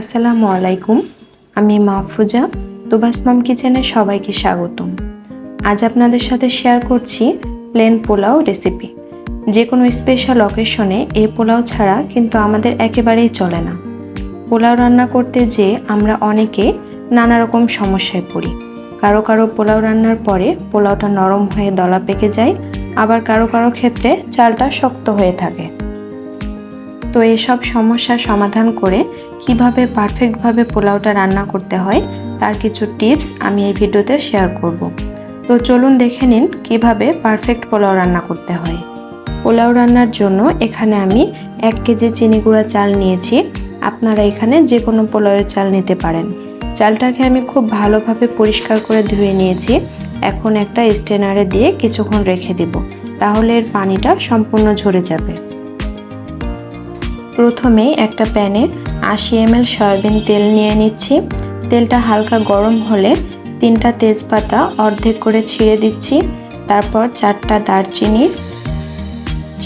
আসসালামু আলাইকুম, আমি মাহফুজা তুবাস মাম কিচেনে সবাইকে স্বাগতম। আজ আপনাদের সাথে শেয়ার করছি প্লেন পোলাও রেসিপি। যে কোনো স্পেশাল অকেশনে এই পোলাও ছাড়া কিন্তু আমাদের একেবারেই চলে না। পোলাও রান্না করতে যেয়ে আমরা অনেকে নানা রকম সমস্যায় পড়ি। কারও কারও পোলাও রান্নার পরে পোলাওটা নরম হয়ে দলা পেকে যায়, আবার কারও কারও ক্ষেত্রে চালটা শক্ত হয়ে থাকে। তো এসব সমস্যার সমাধান করে কীভাবে পারফেক্টভাবে পোলাওটা রান্না করতে হয়, তার কিছু টিপস আমি এই ভিডিওতে শেয়ার করব। তো চলুন দেখে নিন কীভাবে পারফেক্ট পোলাও রান্না করতে হয়। পোলাও রান্নার জন্য এখানে আমি এক কেজি চিনি গুঁড়া চাল নিয়েছি। আপনারা এখানে যে কোনো পোলাওয়ের চাল নিতে পারেন। চালটাকে আমি খুব ভালোভাবে পরিষ্কার করে ধুয়ে নিয়েছি। এখন একটা স্টেনারে দিয়ে কিছুক্ষণ রেখে দেব। তাহলে এর পানিটা সম্পূর্ণ ঝরে যাবে। প্রথমে একটা প্যানে আশি এমএল সয়াবিন তেল নিয়ে নিচ্ছি। তেলটা হালকা গরম হলে তিনটা তেজপাতা অর্ধেক করে ছিঁড়ে দিচ্ছি। তারপর চারটা দারচিনি,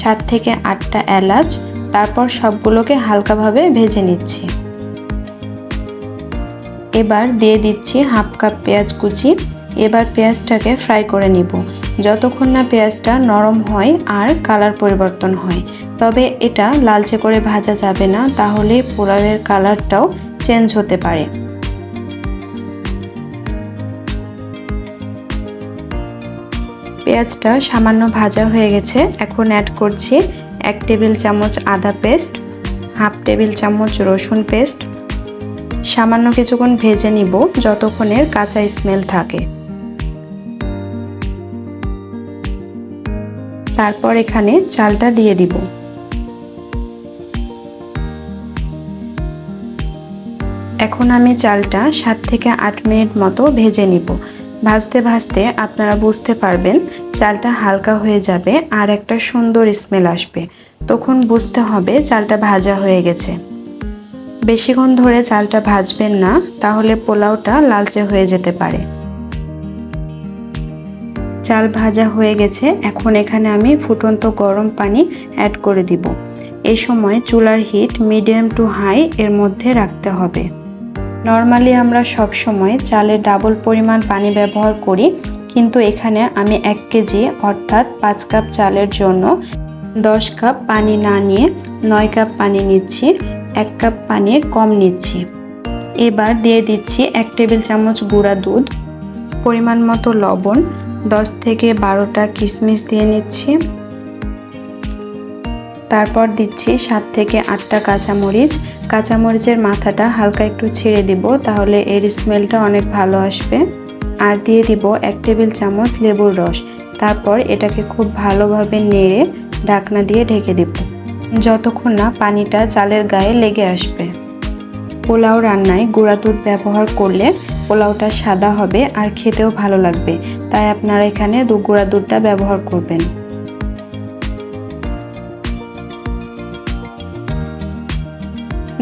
সাত থেকে আটটা এলাচ, তারপর সবগুলোকে হালকাভাবে ভেজে নিচ্ছি। এবার দিয়ে দিচ্ছি হাফ কাপ পেঁয়াজ কুচি। এবার পেঁয়াজটাকে ফ্রাই করে নিব। যতক্ষণ না পেঁয়াজটা নরম হয় আর কালার পরিবর্তন হয়, তবে এটা লালচে করে ভাজা যাবে না, তাহলে পোলাওয়ের কালারটাও চেঞ্জ হতে পারে। পেঁয়াজটা সামান্য ভাজা হয়ে গেছে, এখন অ্যাড করছি এক টেবিল চামচ আদা পেস্ট, হাফ টেবিল চামচ রসুন পেস্ট। সামান্য কিছুক্ষণ ভেজে নিব, যতক্ষণের কাঁচা স্মেল থাকে। তারপর এখানে চালটা দিয়ে দিব। এখন আমি চালটা সাত থেকে আট মিনিট মতো ভেজে নিব। ভাজতে ভাজতে আপনারা বুঝতে পারবেন চালটা হালকা হয়ে যাবে আর একটা সুন্দর স্মেল আসবে। তখন বুঝতে হবে চালটা ভাজা হয়ে গেছে। বেশিক্ষণ ধরে চালটা ভাজবেন না, তাহলে পোলাওটা লালচে হয়ে যেতে পারে। চাল ভাজা হয়ে গেছে। এখন এখানে আমি ফুটন্ত গরম পানি অ্যাড করে দিব। এই সময় চুলার হিট মিডিয়াম টু হাই এর মধ্যে রাখতে হবে। নর্মালি আমরা সব সময় চালে ডাবল পরিমাণ পানি ব্যবহার করি, কিন্তু এখানে আমি এক কেজি অর্থাৎ পাঁচ কাপ চালের জন্য দশ কাপ পানি না নিয়ে নয় কাপ পানি নিচ্ছি, এক কাপ পানি কম নিচ্ছি। এবার দিয়ে দিচ্ছি এক টেবিল চামচ গুঁড়া দুধ, পরিমাণ মতো লবণ দশ থেকে বারোটা কিশমিশ দিয়ে নিচ্ছি। তারপর দিচ্ছি সাত থেকে আটটা কাঁচামরিচ। কাঁচামরিচের মাথাটা হালকা একটু ছেড়ে দিব, তাহলে এর স্মেলটা অনেক ভালো আসবে। আর দিয়ে দিব এক টেবিল চামচ লেবুর রস। তারপর এটাকে খুব ভালোভাবে নেড়ে ঢাকনা দিয়ে ঢেকে দিব। যতক্ষণ না পানিটা চালের গায়ে লেগে আসবে। পোলাও রান্নায় গুঁড়া দুধ ব্যবহার করলে পোলাওটা সাদা হবে আর খেতেও ভালো লাগবে। তাই আপনারা এখানে দু গুঁড়া দুধটা ব্যবহার করবেন।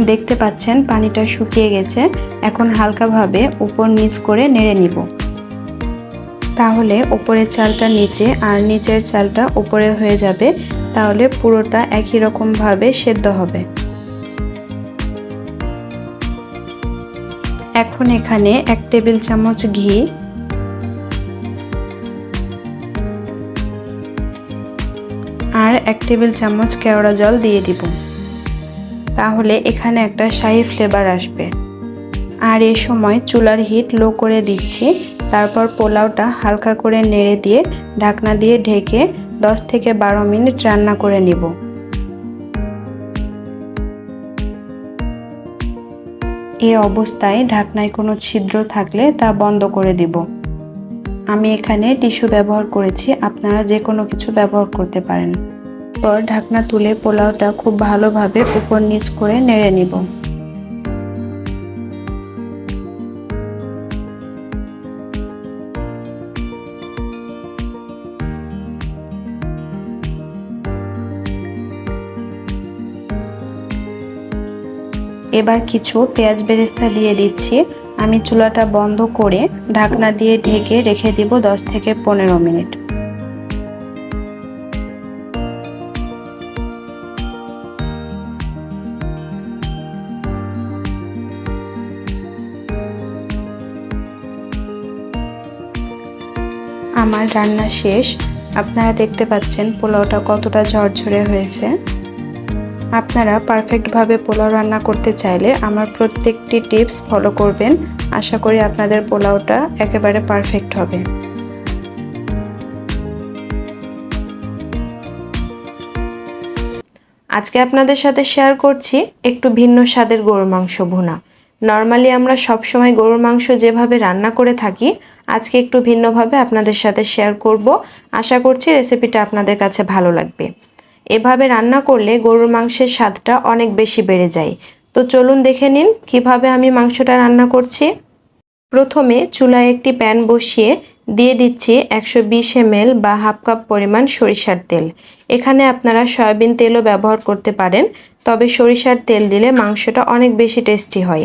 দেখতে পাচ্ছেন পানিটা শুকিয়ে গেছে। এখন হালকাভাবে উপর নিচ করে নেড়ে নিব। তাহলে উপরের চালটা নিচে আর নিচের চালটা উপরে হয়ে যাবে। তাহলে পুরোটা একই রকমভাবে সেদ্ধ হবে। এখন এখানে এক টেবিল চামচ ঘি। আর এক টেবিল চামচ কেওড়া জল দিয়ে দিব। তাহলে এখানে একটা শাহি ফ্লেভার আসবে। আর এই সময় চুলার হিট লো করে দিচ্ছি। তারপর পোলাওটা হালকা করে নেড়ে দিয়ে ঢাকনা দিয়ে ঢেকে 10 থেকে বারো মিনিট রান্না করে নিব। এ অবস্থায় ঢাকনায় কোনো ছিদ্র থাকলে তা বন্ধ করে দিব। আমি এখানে টিস্যু ব্যবহার করেছি, আপনারা যে কোনো কিছু ব্যবহার করতে পারেন। পর ঢাকনা তুলে পোলাওটা খুব ভালোভাবে উপর নিচ করে নেড়ে নিব। এবার কিছু পেঁয়াজ বেরেস্তা দিয়ে দিচ্ছি। আমি চুলাটা বন্ধ করে ঢাকনা দিয়ে ঢেকে রেখে দিব 10 থেকে পনেরো মিনিট। আমার রান্না শেষ। আপনারা দেখতে পাচ্ছেন পোলাওটা কতটা ঝরঝরে হয়েছে। আপনারা পারফেক্টভাবে পোলাও রান্না করতে চাইলে আমার প্রত্যেকটি টিপস ফলো করবেন। আশা করি আপনাদের পোলাওটা একেবারে পারফেক্ট হবে। আজকে আপনাদের সাথে শেয়ার করছি একটু ভিন্ন স্বাদের গরুর মাংস ভুনা। নর্মালি আমরা সব সময় গরুর মাংস যেভাবে রান্না করে থাকি, আজকে একটু ভিন্নভাবে আপনাদের সাথে শেয়ার করব। আশা করছি রেসিপিটা আপনাদের কাছে ভালো লাগবে। এভাবে রান্না করলে গরুর মাংসের স্বাদটা অনেক বেশি বেড়ে যায়। তো চলুন দেখে নিন কীভাবে আমি মাংসটা রান্না করছি। প্রথমে চুলায় একটি প্যান বসিয়ে দিয়ে দিচ্ছি একশো বিশ এমএল বা হাফ কাপ পরিমাণ সরিষার তেল। এখানে আপনারা সয়াবিন তেলও ব্যবহার করতে পারেন, তবে সরিষার তেল দিলে মাংসটা অনেক বেশি টেস্টি হয়।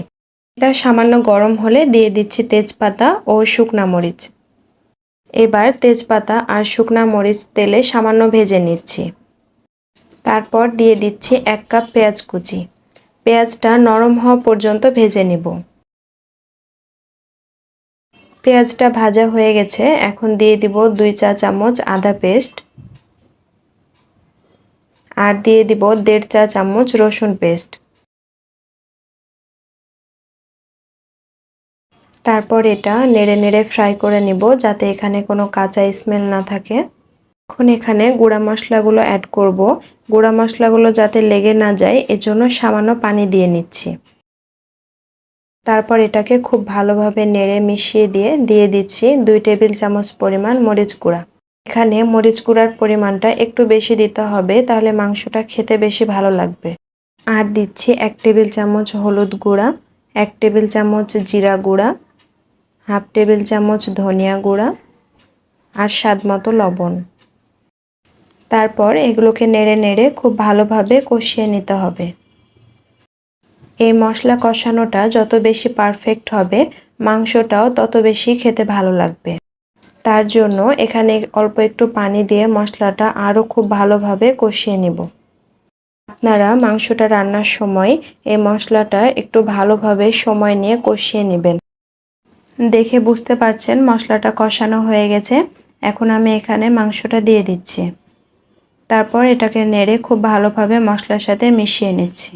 এটা সামান্য গরম হলে দিয়ে দিচ্ছি তেজপাতা ও শুকনা মরিচ। এবার তেজপাতা আর শুকনা মরিচ তেলে সামান্য ভেজে নিচ্ছি। তারপর দিয়ে দিচ্ছি এক কাপ পেঁয়াজ কুচি। পেঁয়াজটা নরম হওয়া পর্যন্ত ভেজে নিব। পেঁয়াজটা ভাজা হয়ে গেছে, এখন দিয়ে দিব দুই চা চামচ আদা পেস্ট। আর দিয়ে দিব দেড় চা চামচ রসুন পেস্ট। তারপর এটা নেড়ে নেড়ে ফ্রাই করে নিব যাতে এখানে কোনো কাঁচা স্মেল না থাকে। এখন এখানে গুঁড়া মশলাগুলো অ্যাড করব। গুঁড়া মশলাগুলো যাতে লেগে না যায়, এজন্য সামান্য পানি দিয়ে নিচ্ছি। তারপর এটাকে খুব ভালোভাবে নেড়ে মিশিয়ে দিয়ে দিয়ে দিচ্ছি দুই টেবিল চামচ পরিমাণ মরিচ গুঁড়া। এখানে মরিচ গুঁড়ার পরিমাণটা একটু বেশি দিতে হবে, তাহলে মাংসটা খেতে বেশি ভালো লাগবে। আর দিচ্ছি এক টেবিল চামচ হলুদ গুঁড়া, এক টেবিল চামচ জিরা গুঁড়া, হাফ টেবিল চামচ ধনিয়া গুঁড়া, আর স্বাদ মতো লবণ। তারপর এগুলোকে নেড়ে নেড়ে খুব ভালোভাবে কষিয়ে নিতে হবে। এই মশলা কষানোটা যত বেশি পারফেক্ট হবে, মাংসটাও তত বেশি খেতে ভালো লাগবে। তার জন্য এখানে অল্প একটু পানি দিয়ে মশলাটা আরও খুব ভালোভাবে কষিয়ে নিব। আপনারা মাংসটা রান্নার সময় এই মশলাটা একটু ভালোভাবে সময় নিয়ে কষিয়ে নেবেন। দেখে বুঝতে পারছেন মশলাটা কষানো হয়ে গেছে। এখন আমি এখানে মাংসটা দিয়ে দিচ্ছি। তারপর এটাকে নেড়ে খুব ভালোভাবে মশলার সাথে মিশিয়ে নিচ্ছি।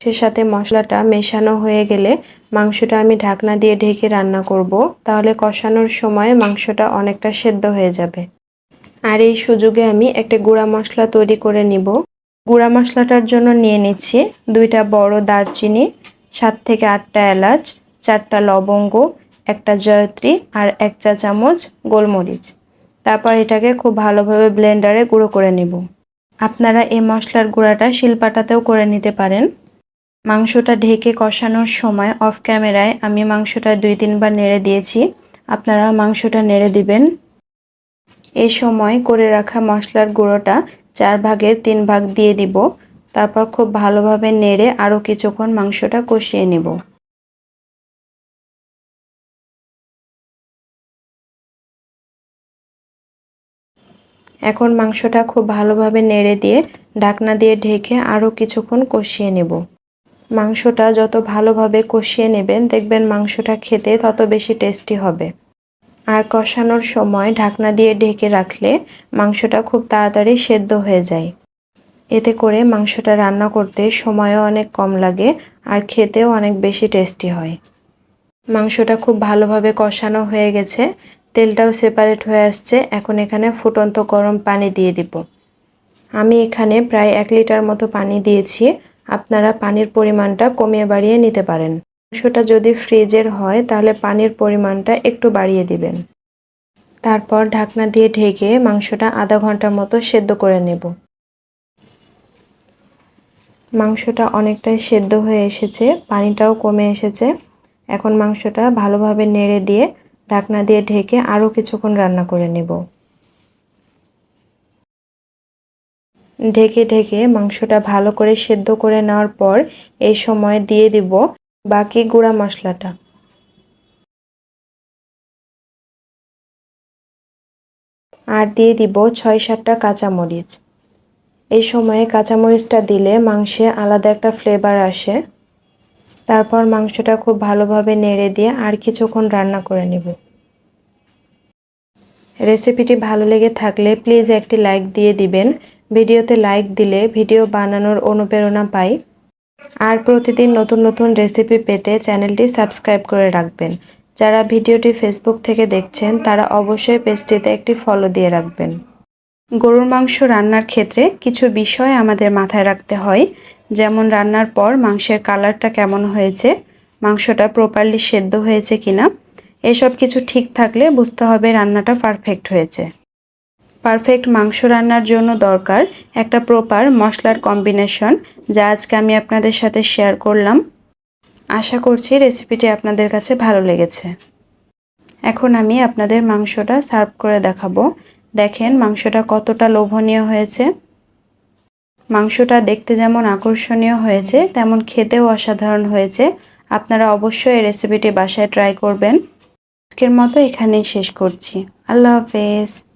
সে সাথে মশলাটা মেশানো হয়ে গেলে মাংসটা আমি ঢাকনা দিয়ে ঢেকে রান্না করব। তাহলে কষানোর সময় মাংসটা অনেকটা সেদ্ধ হয়ে যাবে। আর এই সুযোগে আমি একটা গুঁড়া মশলা তৈরি করে নিব। গুঁড়া মশলাটার জন্য নিয়ে নিচ্ছি দুইটা বড় দারচিনি, সাত থেকে আটটা এলাচ, চারটা লবঙ্গ, একটা জয়ত্রী আর এক চা চামচ গোলমরিচ। তারপর এটাকে খুব ভালোভাবে ব্লেন্ডারে গুঁড়ো করে নেব। আপনারা এই মশলার গুঁড়াটা শিলপাটাতেও করে নিতে পারেন। মাংসটা ঢেকে কষানোর সময় অফ ক্যামেরায় আমি মাংসটা দুই তিনবার নেড়ে দিয়েছি। আপনারা মাংসটা নেড়ে দিবেন। এই সময় করে রাখা মশলার গুঁড়োটা চার ভাগের তিন ভাগ দিয়ে দিব। তারপর খুব ভালোভাবে নেড়ে আরও কিছুক্ষণ মাংসটা কষিয়ে নেব। এখন মাংসটা খুব ভালোভাবে নেড়ে দিয়ে ঢাকনা দিয়ে ঢেকে আরও কিছুক্ষণ কষিয়ে নেব। মাংসটা যত ভালোভাবে কষিয়ে নেবেন, দেখবেন মাংসটা খেতে তত বেশি টেস্টি হবে। আর কষানোর সময় ঢাকনা দিয়ে ঢেকে রাখলে মাংসটা খুব তাড়াতাড়ি সেদ্ধ হয়ে যায়। এতে করে মাংসটা রান্না করতে সময়ও অনেক কম লাগে আর খেতেও অনেক বেশি টেস্টি হয়। মাংসটা খুব ভালোভাবে কষানো হয়ে গেছে। তেলটাও সেপারেট হয়ে আসছে। এখন এখানে ফুটন্ত গরম পানি দিয়ে দিব। আমি এখানে প্রায় এক লিটার মতো পানি দিয়েছি। আপনারা পানির পরিমাণটা কমিয়ে বাড়িয়ে নিতে পারেন। মাংসটা যদি ফ্রিজের হয়, তাহলে পানির পরিমাণটা একটু বাড়িয়ে দিবেন। তারপর ঢাকনা দিয়ে ঢেকে মাংসটা আধা ঘণ্টার মতো সেদ্ধ করে নেব। মাংসটা অনেকটাই সেদ্ধ হয়ে এসেছে, পানিটাও কমে এসেছে। এখন মাংসটা ভালোভাবে নেড়ে দিয়ে ঢাকনা দিয়ে ঢেকে আরও কিছুক্ষণ রান্না করে নেব। ঢেকে ঢেকে মাংসটা ভালো করে সেদ্ধ করে নেওয়ার পর এই সময় দিয়ে দিব বাকি গুঁড়া মশলাটা। আর দিয়ে দিব ছয় সাতটা কাঁচামরিচ। এই সময়ে কাঁচামরিচটা দিলে মাংসে আলাদা একটা ফ্লেভার আসে। তারপর মাংসটা খুব ভালোভাবে নেড়ে দিয়ে আর কিছুক্ষণ রান্না করে নেব। রেসিপিটি ভালো লেগে থাকলে প্লিজ একটি লাইক দিয়ে দিবেন। ভিডিওতে লাইক দিলে ভিডিও বানানোর অনুপ্রেরণা পাই। আর প্রতিদিন নতুন নতুন রেসিপি পেতে চ্যানেলটি সাবস্ক্রাইব করে রাখবেন। যারা ভিডিওটি ফেসবুক থেকে দেখছেন, তারা অবশ্যই পেজটিতে একটি ফলো দিয়ে রাখবেন। গরুর মাংস রান্নার ক্ষেত্রে কিছু বিষয় আমাদের মাথায় রাখতে হয়। যেমন রান্নার পর মাংসের কালারটা কেমন হয়েছে, মাংসটা প্রপারলি সেদ্ধ হয়েছে কিনা, এসব কিছু ঠিক থাকলে বুঝতে হবে রান্নাটা পারফেক্ট হয়েছে। পারফেক্ট মাংস রান্নার জন্য দরকার একটা প্রপার মশলার কম্বিনেশন যা আজকে আমি আপনাদের সাথে শেয়ার করলাম। আশা করছি রেসিপিটি আপনাদের কাছে ভালো লেগেছে। এখন আমি আপনাদের মাংসটা সার্ভ করে দেখাবো। দেখেন, মাংসটা কতটা লোভনীয় হয়েছে। মাংসটা দেখতে যেমন আকর্ষণীয় হয়েছে, তেমন খেতেও অসাধারণ হয়েছে। আপনারা অবশ্যই এই রেসিপিটি বাসায় ট্রাই করবেন। আজকের মতো এখানেই শেষ করছি। আল্লাহ হাফেজ।